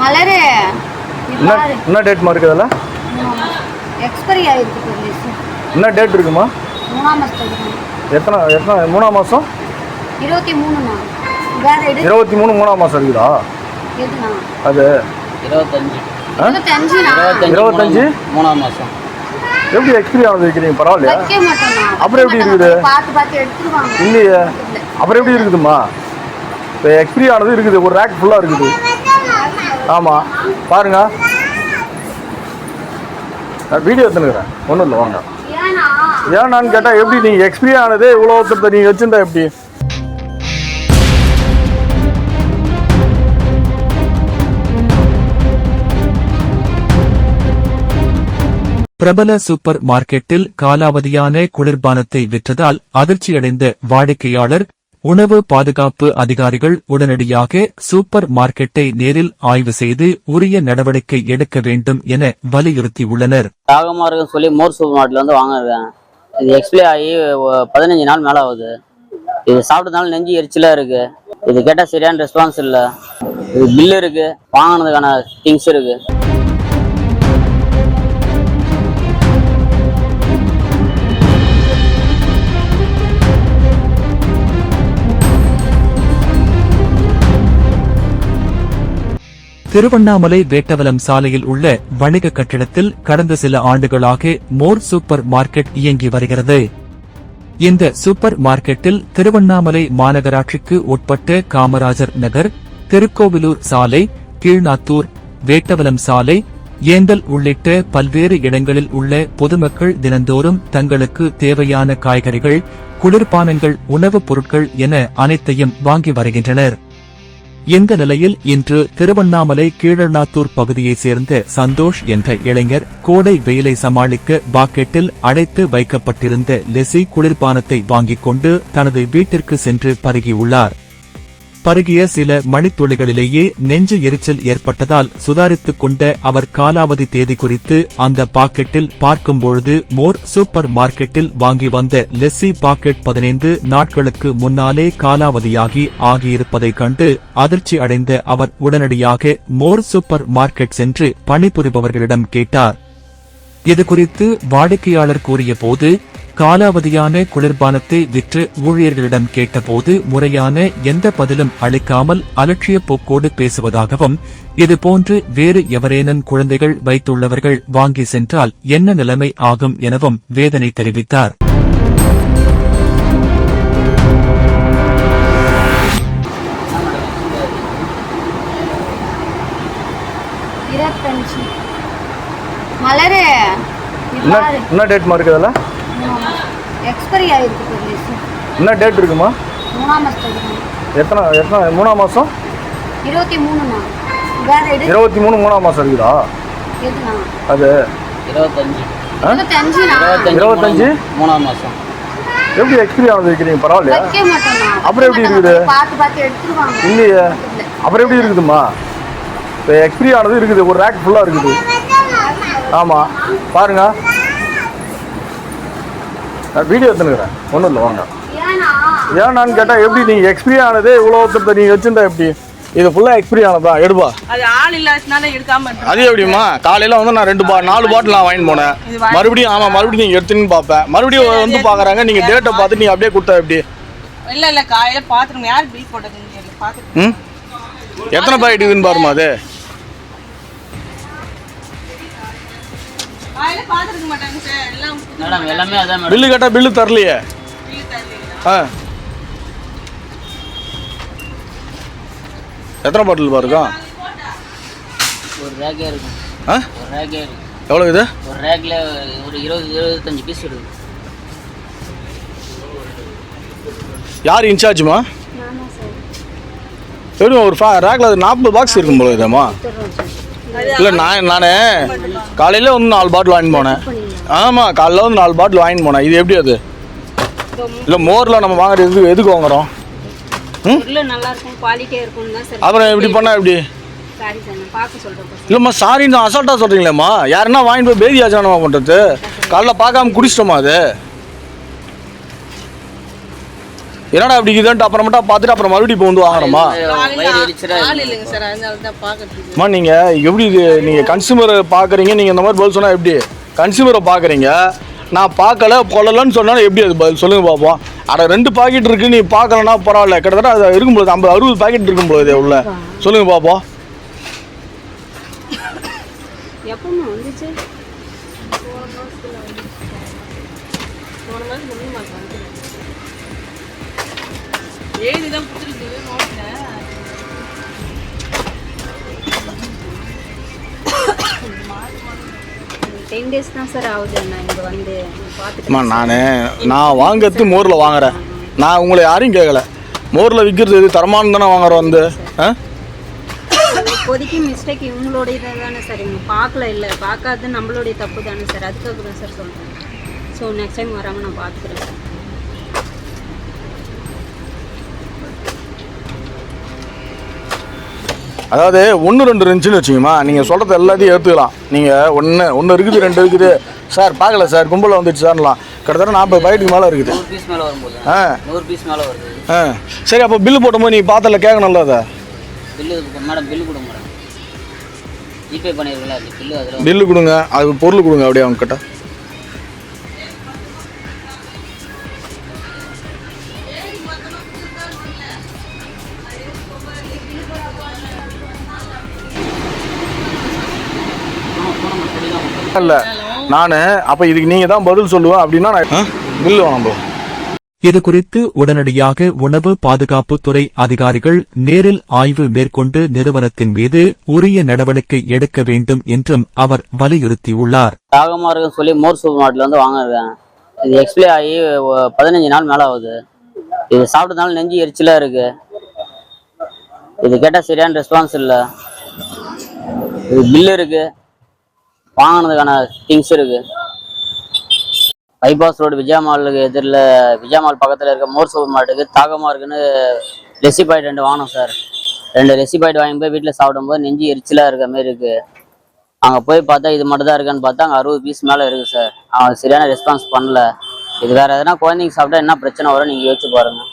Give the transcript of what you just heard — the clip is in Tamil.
மலரு. என்ன என்ன டேட்மா இருக்குது அதில் எக்ஸ்பைரி ஆயிருக்கு என்ன டேட் இருக்குமா? மூணாம் மாதத்துக்கு எத்தனை எத்தனை மூணாம் மாதம் இருபத்தி எடு இருபத்தி மூணு மூணாம் மாதம் இருக்குதா? அது? இருபத்தஞ்சு? மூணாம் மாதம் எப்படி எக்ஸ்பிரி ஆனது வைக்கிறீங்க? பரவாயில்லையா? அப்புறம் எப்படி இருக்குது? இல்லையே. அப்புறம் எப்படி இருக்குதுமா இப்போ எக்ஸ்பிரி ஆனது இருக்குது. ஒரு ரேக் ஃபுல்லாக இருக்குது. ஆமாம் பாருங்க. நான் வீடியோ எடுத்துனுக்குறேன். ஒன்றும் இல்லை வாங்க. ஏன்னான்னு கேட்டால் எப்படி நீங்கள் எக்ஸ்பீரியன் ஆனதே இவ்வளோ ஒருத்தர் நீங்கள் வச்சுருந்தா எப்படி? பிரபல சூப்பர் மார்க்கெட்டில் காலாவதியான குளிர்பானத்தை விற்றதால் அதிர்ச்சியடைந்த வாடிக்கையாளர் உணவு பாதுகாப்பு அதிகாரிகள் உடனடியாக சூப்பர் மார்க்கெட்டை நேரில் ஆய்வு செய்து உரிய நடவடிக்கை எடுக்க வேண்டும் என வலியுறுத்தியுள்ளனர். தாகமா இருக்குன்னு சொல்லி மோர் சூப்பர் மார்க்கெட்ல வந்து வாங்கிருக்கேன் இது எக்ஸ்பிளை ஆகி பதினஞ்சு நாள் மேலே ஆகுது. இது சாப்பிட்டதுனால நெஞ்சு எரிச்சலாக இருக்கு. இது கேட்டால் சரியான ரெஸ்பான்ஸ் இல்லை. இது பில் இருக்கு. வாங்கினதுக்கான திங்ஸ் இருக்கு. திருவண்ணாமலை வேட்டவலம் சாலையில் உள்ள வணிக கட்டிடத்தில் கடந்த சில ஆண்டுகளாக மோர் சூப்பர் மார்க்கெட் இயங்கி வருகிறது. இந்த சூப்பர் மார்க்கெட்டில் திருவண்ணாமலை மாநகராட்சிக்கு உட்பட்ட காமராஜர் நகர் திருக்கோவிலூர் சாலை கீழ்நாத்தூர் வேட்டவலம் சாலை ஏந்தல் உள்ளிட்ட பல்வேறு இடங்களில் உள்ள பொதுமக்கள் தினந்தோறும் தங்களுக்கு தேவையான காய்கறிகள் குளிர்பானங்கள் உணவுப் பொருட்கள் என அனைத்தையும் வாங்கி வருகின்றனர். இந்த நிலையில் இன்று திருவண்ணாமலை கீழநாத்தூர் பகுதியைச் சேர்ந்த சந்தோஷ் என்ற இளைஞர் கோடை வெயிலை சமாளிக்க பாக்கெட்டில் அடைத்து வைக்கப்பட்டிருந்த லெசி குளிர்பானத்தை வாங்கிக் கொண்டு தனது வீட்டிற்கு சென்று பருகியுள்ளார். பருகிய சில மணித்துளிகளிலேயே நெஞ்சு எரிச்சல் ஏற்பட்டதால் சுதாரித்துக் கொண்ட அவர் காலாவதி தேதி குறித்து அந்த பாக்கெட்டில் பார்க்கும்பொழுது மோர் சூப்பர் மார்க்கெட்டில் வாங்கி வந்த லெஸ்ஸி பாக்கெட் பதினைந்து நாட்களுக்கு முன்னாலே காலாவதியாகி ஆகியிருப்பதைக் கண்டு அதிர்ச்சி அடைந்த அவர் உடனடியாக மோர் சூப்பர் மார்க்கெட் சென்று பணிபுரிபவர்களிடம் கேட்டார். இது குறித்து வாடிக்கையாளர் கூறிய போது காலாவதியான குளிர்பானத்தை விற்று ஊழியர்களிடம் கேட்டபோது முறையான எந்த பதிலும் அளிக்காமல் அலட்சிய போக்கோடு பேசுவதாகவும் இதுபோன்று வேறு எவரேனும் குழந்தைகள் வைத்துள்ளவர்கள் வாங்கி சென்றால் என்ன நிலைமை ஆகும் எனவும் வேதனை தெரிவித்தார். என்ன என்ன டேட்மா இருக்குது அதில் எக்ஸ்பைரி ஆயிருக்கு என்ன டேட் இருக்குமா? மூணாம் மாதத்துக்கு எத்தனை எத்தனை மூணாம் மாதம் இருபத்தி எடு இருபத்தி மூணு மூணாம் மாதம் இருக்குதா? அது? இருபத்தஞ்சு. இருபத்தஞ்சு? மூணாம் மாதம் எப்படி எக்ஸ்பிரி ஆனது வைக்கிறீங்க? பரவாயில்லையா? அப்புறம் எப்படி இருக்குது? பார்த்து பார்த்து எடுத்துருவாங்க. இல்லையே. அப்புறம் எப்படி இருக்குதுமா இப்போ எக்ஸ்பிரி ஆனது இருக்குது. ஒரு ரேக் ஃபுல்லாக இருக்குது. ஆமாம் பாருங்க. நான் வீடியோ எடுத்துனுக்குறேன். ஒன்றும் இல்லை வாங்க. ஏன்னா? ஏன்னான்னு கேட்டால் எப்படி நீங்கள் எக்ஸ்பிரி ஆனதே இவ்வளோ ஒருத்தர் நீங்கள் வச்சுருந்தா எப்படி? இது ஃபுல்லாக எக்ஸ்பிரி ஆனதா? எடுப்பா. அது ஆள் எடுக்காம. அது எப்படிம்மா? காலையில் வந்து நான் ரெண்டு பா நாலு பாட்டில் நான் வாங்கிட்டு போனேன். வாங்கி- மறுபடியும் ஆமாம் மறுபடியும் நீங்கள் எடுத்துன்னு பார்ப்பேன். மறுபடியும் வந்து பார்க்குறாங்க நீங்கள் டேட்டை பார்த்து நீங்கள் அப்படியே கொடுத்தா எப்படி? இல்ல இல்ல காலையில பாத்துருங்க யார் பில் போட்டதுன்னு தெரியல ம்? எத்தனை பாக்கெட் இருக்குதுன்னு பாருமா அது? மேடம் எல்லாமே அதான் மேடம் பில்லு கேட்டால் பில்லு தரலையே. ஆ. எத்தனை பாட்டில் பாருக்கா? ஒரு ரேக்கே இருக்கும். ஆ? ஒரு ரேக்கே இருக்கு எவ்வளோ இது? ஒரு ரேக்கில் ஒரு இருபது இருபத்தஞ்சு பீஸ் இருக்குது யார் இன்சார்ஜுமா எப்படி ஒரு ஃபா ரேக்கில் அது நாற்பது பாக்ஸ் இருக்கும் போல இதேம்மா இல்லை நான் நான் காலையில் வந்து நாலு பாட்டில் வாங்கிட்டு போனேன். ஆமாம் காலையில் வந்து நாலு பாட்டில் வாங்கிட்டு போனேன். இது எப்படி அது? இல்லை மோரில் நம்ம வாங்குறது எதுக்கு எதுக்கு வாங்குறோம்? அப்புறம் எப்படி பண்ணால் எப்படி? இல்லைம்மா சாரின்னு அசால்ட்டாக சொல்கிறீங்களேம்மா யாருன்னா வாங்கிட்டு போய் பேதி ஆச்சானமா பண்ணுறது காலைல பார்க்காம குடிச்சிட்டோமா அது? என்னடா அப்படி இதுன்ட்டு அப்புறமேட்டா பார்த்துட்டு அப்புறம் மறுபடியும் இப்போ வந்து பார்க்கறதுக்கு அம்மா நீங்கள் எப்படி இது நீங்கள் கன்சியூமரை பார்க்குறீங்க? நீங்கள் இந்த மாதிரி பதில் சொன்னால் எப்படி? கன்சியூமரை பார்க்குறீங்க? நான் பார்க்கல கொள்ளலன்னு சொன்னாலும் எப்படி அது பதில்? சொல்லுங்கள் பார்ப்போம் அட ரெண்டு பாக்கெட் இருக்குது நீ பார்க்கலன்னா பரவாயில்ல. கிட்டத்தட்ட அது இருக்கும்போது ஐம்பது அறுபது பாக்கெட் இருக்கும்போது உள்ள. சொல்லுங்கள் பார்ப்போம் எப்பவுமே டென் டேஸ் தான் சார் ஆகுது நான் இங்கே வந்து பார்த்துட்டு அம்மா நான் நான் வாங்கிறது மோரில் வாங்குறேன். நான் உங்களை யாரையும் கேட்கல மோரில் விற்கிறது எது தரமானு தானே வாங்குறோம் வந்து. ஆ? இப்போதைக்கு மிஸ்டேக் இவங்களோட இதை தானே சார் இவங்க பார்க்கல இல்லை. பார்க்காது நம்மளுடைய தப்பு தானே சார் அதுக்காக தான் சார் சொல்கிறேன் ஸோ நெக்ஸ்ட் டைம் வராமல் நான் பார்த்துக்கிறேன். அதாவது ஒன்று ரெண்டு இருந்துச்சுன்னு வச்சுக்கோமா நீங்கள் சொல்கிறது எல்லாத்தையும் ஏற்றுக்கலாம் நீங்கள் ஒன்று ஒன்று இருக்குது ரெண்டு இருக்குது. சார் பார்க்கல சார் கும்பலில் வந்துச்சு சார்லாம் கிட்டத்தட்ட நாற்பது பாக்கெட்டுக்கு மேலே இருக்குது. ஆ. நூறு பீஸ் மேல வருது. ஆ. சரி அப்போ பில்லு போடும்போது நீ பார்த்தல கேட்கணும்ல அதை? பில்லு கொடுங்க அது பொருள் கொடுங்க அப்படியே அவங்க கிட்ட இல்லை. நான் அப்போ இதுக்கு நீங்கள் தான் பதில் சொல்லுவேன் அப்படின்னா நான் bro. இது குறித்து உடனடியாக உணவு பாதுகாப்புத்துறை அதிகாரிகள் நேரில் ஆய்வு மேற்கொண்டு நிறுவனத்தின் மீது உரிய நடவடிக்கை எடுக்க வேண்டும் என்றும் அவர் வலியுறுத்தியுள்ளார். தாகமாக இருக்குன்னு சொல்லி மோர் சூப்பர் மார்க்கெட்ல வந்து வாங்கிருக்கேன் இது எக்ஸ்பிளே ஆகி பதினஞ்சு நாள் மேலே ஆகுது. இது சாப்பிட்டதுனால நெஞ்சு எரிச்சலாக இருக்கு. இது கேட்டால் சரியான ரெஸ்பான்ஸ் இல்லை. இது பில்லு இருக்கு. வாங்கினதுக்கான திங்ஸ் இருக்கு. பைபாஸ் ரோடு விஜயா மாலுக்கு எதிரில் விஜயா மால் பக்கத்தில் இருக்க மோர் சூப்பர் மார்ட்டுக்கு தாகமாக இருக்குன்னு ரெசிபாய்ட் ரெண்டு வாங்கினோம் சார் ரெண்டு ரெசிபாய்ட் வாங்கி போய் வீட்டில் சாப்பிடும்போது நெஞ்சு எரிச்சலாக இருக்க மாதிரி இருக்கு. அங்கே போய் பார்த்தா இது மட்டும் தான் இருக்கான்னு பார்த்தா அங்கே அறுபது பீஸ் மேலே இருக்குது சார் அவன் சரியான ரெஸ்பான்ஸ் பண்ணல. இது வேறு எதனா குழந்தைங்க சாப்பிட்டா என்ன பிரச்சனை வரும் நீங்கள் யோசிச்சு பாருங்கள்